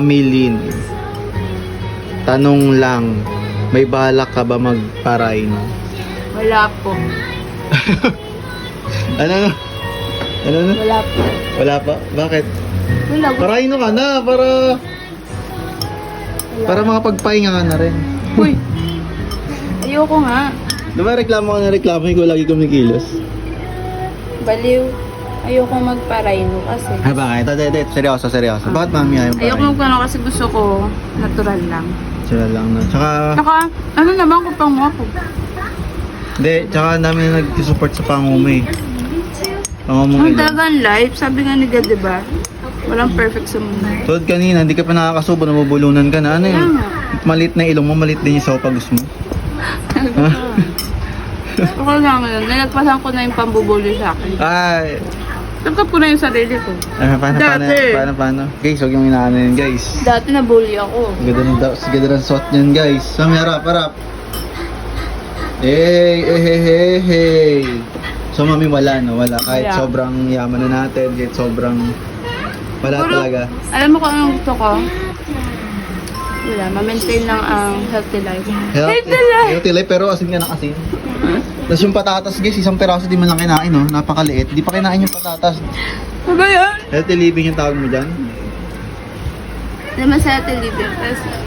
Milin. Tanong lang, may balak ka ba magparay no? Wala po. Ano ano? Ano ano? Wala po. Wala pa? Bakit? Wala po. Paray no ka na para para makapagpahinga ka na rin. Uy! Ayoko nga. Diba reklamo ka na reklamo, ikaw lagi kumikilos. Baliw. Ayoko magpa-rhino kasi. Ah, bakit? Ito, ito, ito, seryoso, seryoso. Bakit mami ayaw pa Ayoko magpa kasi gusto ko natural lang. Sila lang na. Tsaka, Saka, ano naman kung pang ako? hindi, tsaka ang dami na nag-support sa pangumo eh. Pangumo Ang dagan life, sabi nga ni God, diba? Walang perfect sa mundo. Tulad kanina, hindi ka pa nakakasubo, namubulunan ka na. Ano yun? Malit na ilong mo, malit din yung sopagus mo. Okay lang yun. Nalagpasan ko na yung pambubuli sa akin. Ay, Tangkap ko na yung sarili ko. ah, paano, paano, Dati. paano, paano? Guys, huwag yung inaano yun, guys. Dati nabully ako. Ganda ng ganda ng suot niyan, guys. Sa harap, harap. Hey, hey, hey, hey, hey. So, mami, wala, no? Wala. Kahit Wala. sobrang yaman na natin, kahit sobrang... Wala Puro- talaga. Alam mo kung anong gusto ko? Wala, ma-maintain lang ang healthy life. Healthy life! Healthy life, pero asin ka na asin. Tapos yung patatas, guys, isang peraso di man lang kinain, no? Napakaliit. Di pa kinain yung patatas. Ano ba yan? Healthy living yung tawag mo dyan. Naman sa healthy living.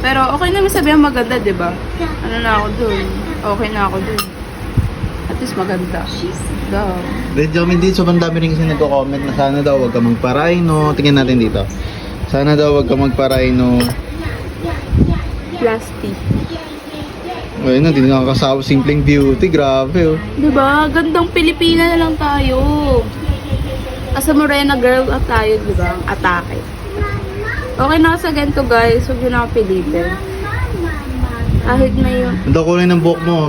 Pero- okay naman sabihan maganda, di ba? Ano na ako dun? Okay na ako dun. At least maganda. Go. Then, Jomin, din sobrang dami rin kasi nagko-comment na sana daw wag ka magpa-rhino. Tingnan natin dito. Sana daw wag ka magpa-rhino. Plastic. Ayun na, di na nakakasawa. Simpleng beauty. Grabe, oh. Di ba? Gandang Pilipina na lang tayo. Asa morena girl at tayo, di ba? Atake. Okay na sa ganito guys. Huwag na ako pilitin. Kahit na yun. Ang kulay ng buhok mo.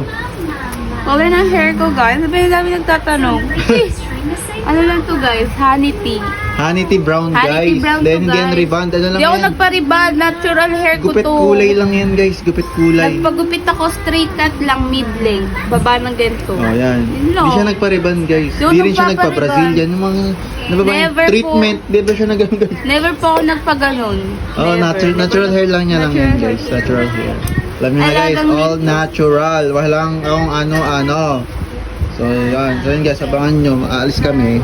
Okay na ang hair ko guys. Sabi yung dami nagtatanong. ano to guys? Honey tea. Honey tea brown, Honey guys. tea brown to, Then again, guys. rebond. Ano lang Hindi ako yan? nagpa-rebond. Natural hair ko Gupit to. kulay lang yan, guys. Gupit kulay. Nagpagupit ako straight cut lang mid-length. Baba ng ganito. Oh, yan. Yun lang. Hindi siya nagpa-rebond, guys. Yung Hindi rin siya nagpapa-rebond. nagpa-Brazilian. Yung mga, ba ba yung Never po. treatment. Di ba siya nag guys? Never po ako nagpaganon. Oh, Never. natural, natural hair lang niya lang yan, Natural guys. hair. Natural hair. Alam niyo na, guys. All natural. Walang akong ano-ano. So, yan. So, yun, guys. Abangan nyo. Aalis kami.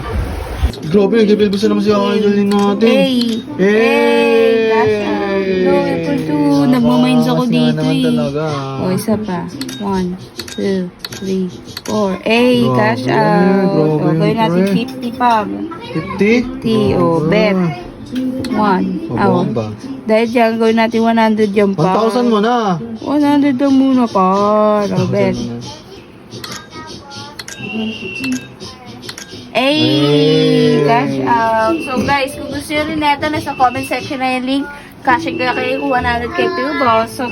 Grabe, nagpipilbisa naman si ang idol din natin. Hey! Hey! That's all. No, equal to. Nagmamines ako dito eh. O, isa pa. One, two, three, four. Hey, cash out. O, gawin natin pre. 50 pa. 50? 50, o, bet. One. Oh. ba? Dahil dyan, gawin natin 100 dyan pa. 1,000 mo na. 100 lang muna pa. O, bet. 1,000 mo na. Ay, cash out. So guys, kung gusto nyo rin neto, nasa comment section na yung link. Cash out kayo kung 100k to boss. So,